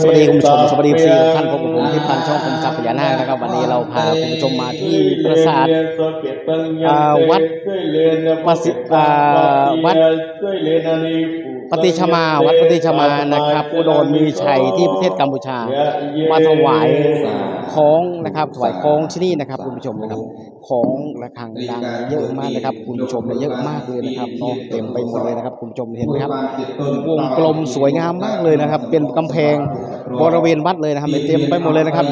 สวัสดีคุณผู้ชมสวัสดีสี่ทุกท่านพบกับผมที่พันช่องคุมทรัพย์พญานาคนะครับวันนี้เราพาคุณผู้ชมมาที่ปราสาทอ่าวัดประสิทธิ์อ่าวัดปฏิชมา วัดปฏิชมานะครับอุดรมีชัยที่ประเทศกัมพูชามาถวายของนะครับถวายของที่นี่นะครับคุณผู้ชมนะครับ ของระฆังดังเยอะมากนะครับ คุณผู้ชมเยเยอะมากเลยนะครับเนาะเต็มไปหมดเลยนะครับ คุณผู้ชมเห็นไหมครับวงกลมสวยงามมากเลยนะครับ เป็นกำแพงบริเวณวัดเลยนะครับเต็มไปหมดเลยนะครับ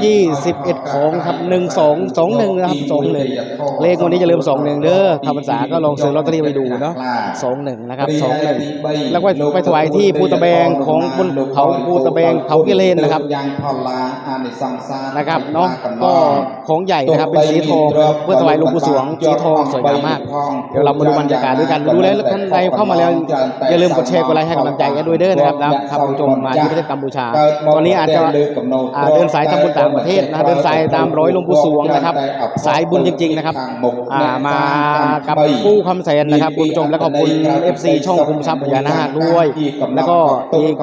21 ของครับ12 21นะครับ21 เลขวันนี้จะลืม 21เด้อคำภาษาก็ลองซื้อลอตเตอรี่ไปดูเนาะ21นะครับ21แล้วก็ไปถวายที่ภูตะแบงของบนเขาภูตะแบงเขากิเลนนะครับยังพาอานิสังสารนะครับเนาะก็ของใหญ่นะครับเป็นสีทองเพื่อถวายหลวงปู่สวงสีทองสวยงามมาก เดี๋ยวเรามาดูบรรยากาศด้วยกันดูแล้วท่านใดเข้ามาแล้วอย่าลืมกดแชร์กดไลค์ให้กำลังใจกันด้วยเด้อนะครับนะครับคุณผู้ชมมาที่ประเทศกัมพูชา ตอนนี้อาจจะอ่าเดินสายทำบุญต่างประเทศนะเดินสายตามร้อยหลวงปู่สวงนะครับ สายบุญจริง ๆนะครับอ่ามากับผู้คำแสนนะครับคุณผู้ชมและขอบคุณ FC ช่องคุมทรัพย์พญานาคด้วย แล้วก็อีก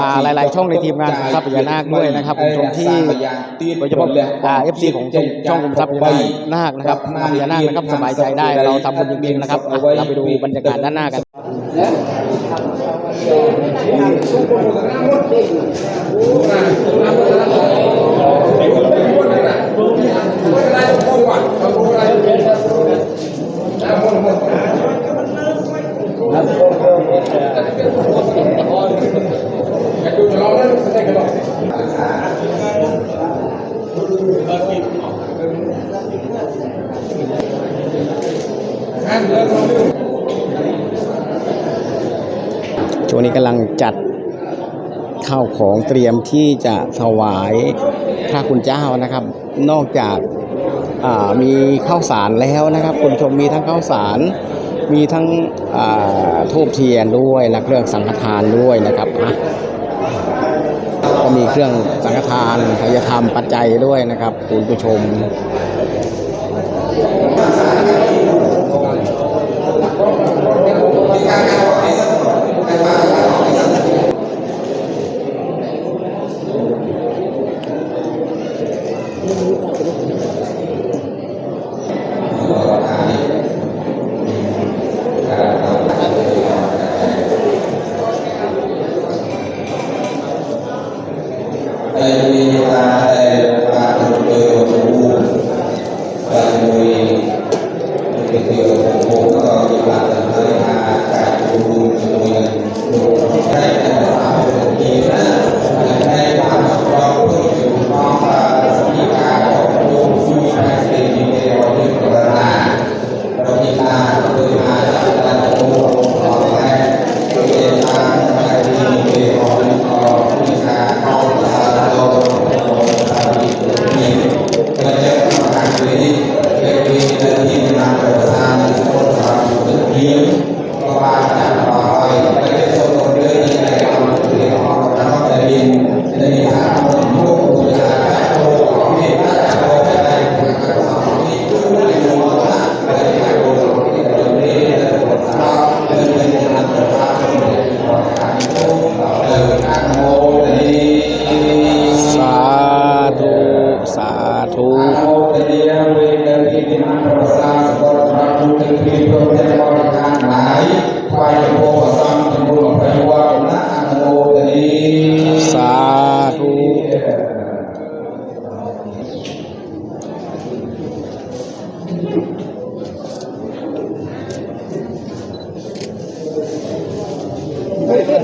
อ่าหลาย ๆ ช่องในทีมงานคุมทรัพย์พญานาคด้วยนะครับคุณผู้ชมที่โดยเฉพาะอ่าเอฟซีของช่องช่องกรมทรัพย์พญานาคนะครับพญานาคนะครับสบายใจได้เราทำบุญจริงๆนะครับอะเราไปดูบรรยากาศด้านหน้ากันช่วงนี้กำลังจัด ของเตรียมที่จะถวายพระคุณเจ้านะครับ นอกจากมีข้าวสารแล้วนะครับ คุณชมมีทั้งข้าวสารมีทั้งทูบเทียนด้วยและเครื่องสังฆทานด้วยนะครับอะก็มีเครื่องสังฆทานทายธรรมปัจจัยด้วยนะครับ คุณผู้ชม outro.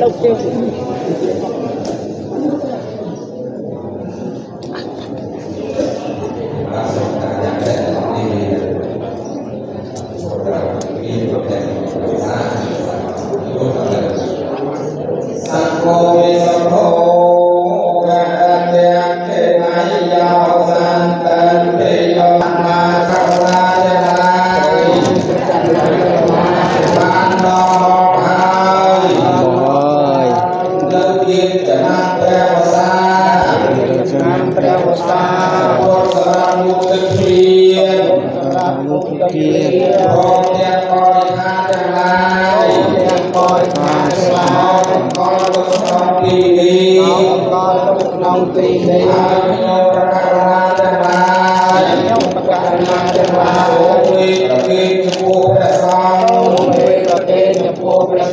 Dá o.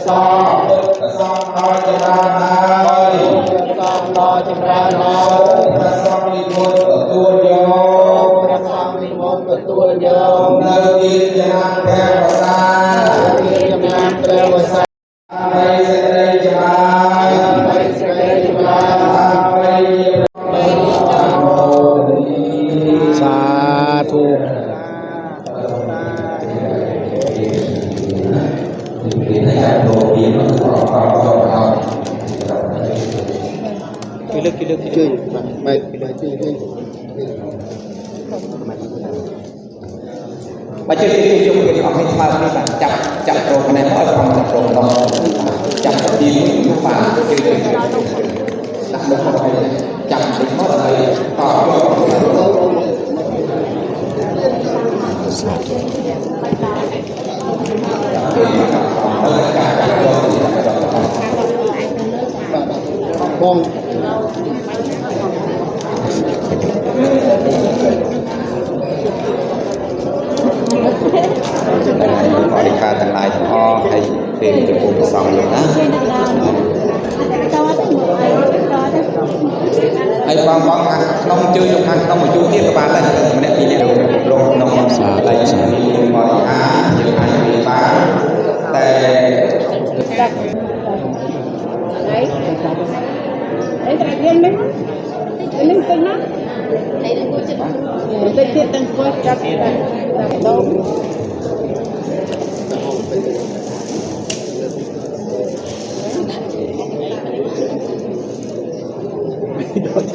Salam kilo kilo kilo. Cuy, baik kilo cuy. Baca situ cuma kita pakai semal ni kan, cap cap rong mana kau orang cap rong dong, cap di lupa, kilo kilo. Tak ada apa cap di mana lagi, tak ada. Thank you. มอง បរិការទាំងឡាយទាំងអស់ហើយព្រៀងចំពោះព្រះសង្ឃលោកណាហើយបងបងខាងក្នុងជួយយកខាងក្នុងមកជួយទៀតក៏បានដែរម្នាក់ពីរនាក់លោកក្នុងសាដៃសម្រាប់បរិការយើងអាចមានបានតែ ท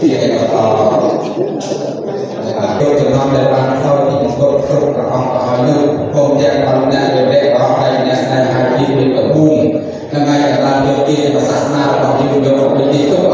ี่เอ่รโดยจะนำในบางเข้าที่ก็สุขกับองค์ารลูกคงจะทำหน้าเด็กๆเอาไปเนี่ยในอาชีพเป็นแบบบุ้งทำไมกับเราเดียวกันภาษาหนาเราที่เดียวกันก็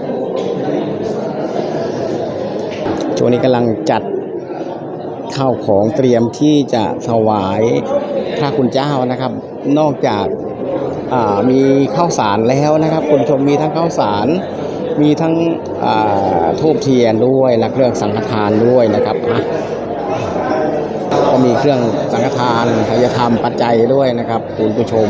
ช่วงนี้กำลังจัดข้าวของเตรียมที่จะถวายพระคุณเจ้านะครับ นอกจากมีข้าวสารแล้วนะครับ คุณชมมีทั้งข้าวสาร มีทั้งทูบเทียนด้วยและเครื่องสังฆทานด้วยนะครับก็มีเครื่องสังฆทานทายธรรมปัจจัยด้วยนะครับ คุณผู้ชม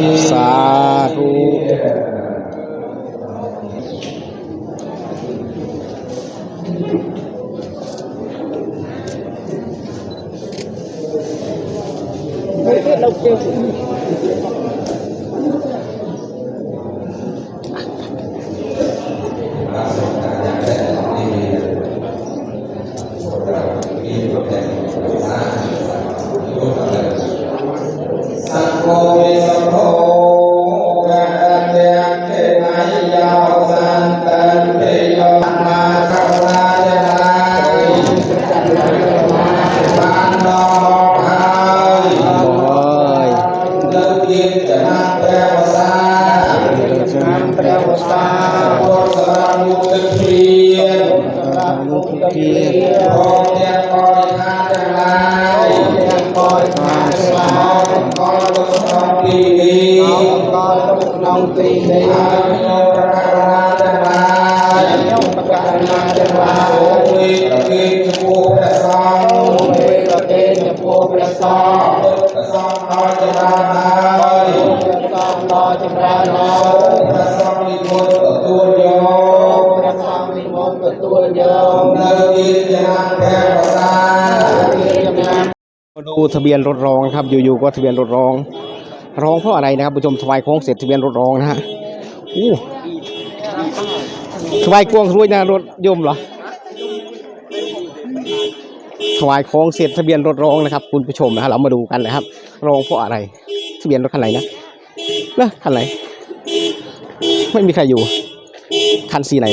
สะสาธุ đâu kêu ทุกน้องปีนี้อายุโยปะกาศทั้งหลายอายุปะกาศทั้งหลาโอวิตะกิจภูพระสองโอวิตะกิจภูพระสองพระสองนอยจะมาไหนพระสองนอยจะมาไหนพระสองมีมนต์ตัวโยมพระสองมีมนต์ตัวโยมเลิกกิจะนั่งแพ้ภาษานจะนั่งมาดูทะเบียนรถรองครับอยู่ๆก็ทะเบียนรถรอง รองเพราะอะไรนะครับผู้ชมถวายโค้งเสร็จทะเบียนรถรองนะฮะอู้ถวายกวงรวยนะรถยมเหรอถวายโค้งเสร็จทะเบียนรถรองนะครับ คุณผู้ชมนะฮะเรามาดูกันนะครับรองเพราะอะไรทะเบียนรถคันไหนนะนะคันไหนไม่มีใครอยู่ คันสีไหน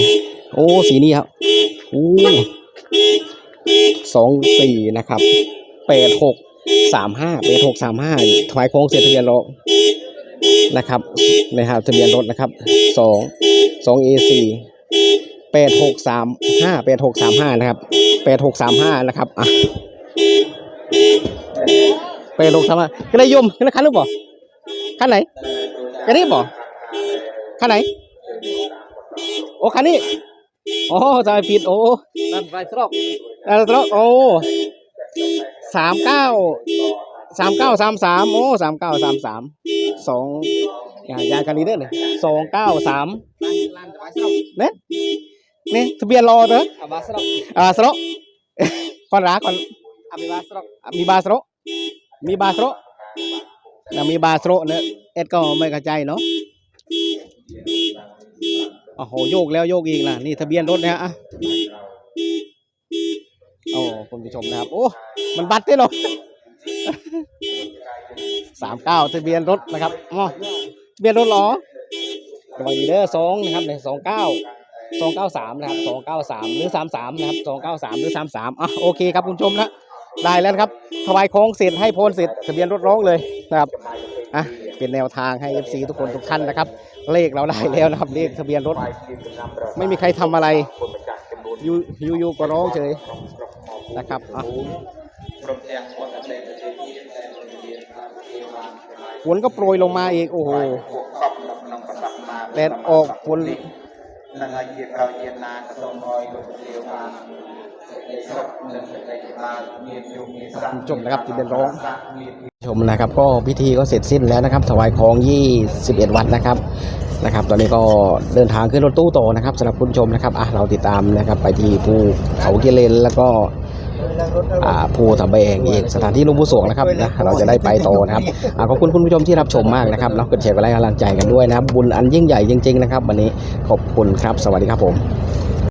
โอ้สีนี้ครับโอ้สองสี่นะครับแปดหก สามห้าแปดหกสามห้าถวายโค้งเสียทะเบียนรถนะครับนะครับทะเบียนรถนะครับสองสองเอสี่แปดหกสามห้าแปดหกสามห้านะครับแปดหกสามห้านะครับอะแปดหกสามห้าก็ได้ยมก็ได้คันหรือเปล่าคันไหนคันนี้เปล่าคันไหนโอ้คันนี้โอ้จำผิดโอ้นั่นไฟสตรอกอ่าแล้วโอ้ สามเก้าสามเก้าสามสามโอ้สามเก้าสามสามสองอย่าอย่ากันนี้เด้อเนี่ยสองเก้าสามลั่นไฟสตรอกเนี่ยนี่ทะเบียนรอเด้ออาบาสตรอกอ่าสโระก่อนรักก่อนอาบิบาสตรอกมีบาสโระมีบาสโระนะมีบาสโระเนี่ยเอ็ดก็ไม่เข้าใจเนาะโอ้โหโยกแล้วโยกอีกนะนี่ทะเบียนรถเนี่ยอะ โอ้คุณผู้ชมนะครับ โอ้ มันบัตรได้หรอสามเก้าทะเบียนรถนะครับอ๋อทะเบียนรถหรอระวังดีเด้อสองนะครับเนี่ยสองเก้าสองเก้าสามนะครับสองเก้าสามหรือสามสามนะครับสองเก้าสามหรือสามสามอะโอเคครับคุณผู้ชมนะได้แล้วครับถวายของเสร็จให้พรเสร็จทะเบียนรถร้องเลยนะครับอะเป็นแนวทางให้ FC ทุกคนทุกท่านนะครับ เลขเราได้แล้วนะครับเลขทะเบียนรถ ไม่มีใครทำอะไรอยู่อยู่อยู่ก็ร้องเฉย นะครับอ่ฝนก็โปรยลงมาอีกโอ้โหแดนออกฝนจบนะครับที่เป็นร้องชมนะครับ ก็พิธีก็เสร็จสิ้นแล้วนะครับ ถวายของ 21 วัดนะครับนะครับ ตอนนี้ก็เดินทางขึ้นรถตู้โตนะครับสำหรับคุณชมนะครับอะเราติดตามนะครับ ไปที่ภูเขาเกเรนแล้วก็ ภูตะแบงอีกสถานที่ลุงผู้สวงนะครับนะเราจะได้ไปโตนะครับขอบคุณคุณผู้ชมที่รับชมมากนะครับเนาะกดแชร์กดไลค์กำลังใจกันด้วยนะครับบุญอันยิ่งใหญ่จริงๆนะครับวันนี้ขอบคุณครับ สวัสดีครับผม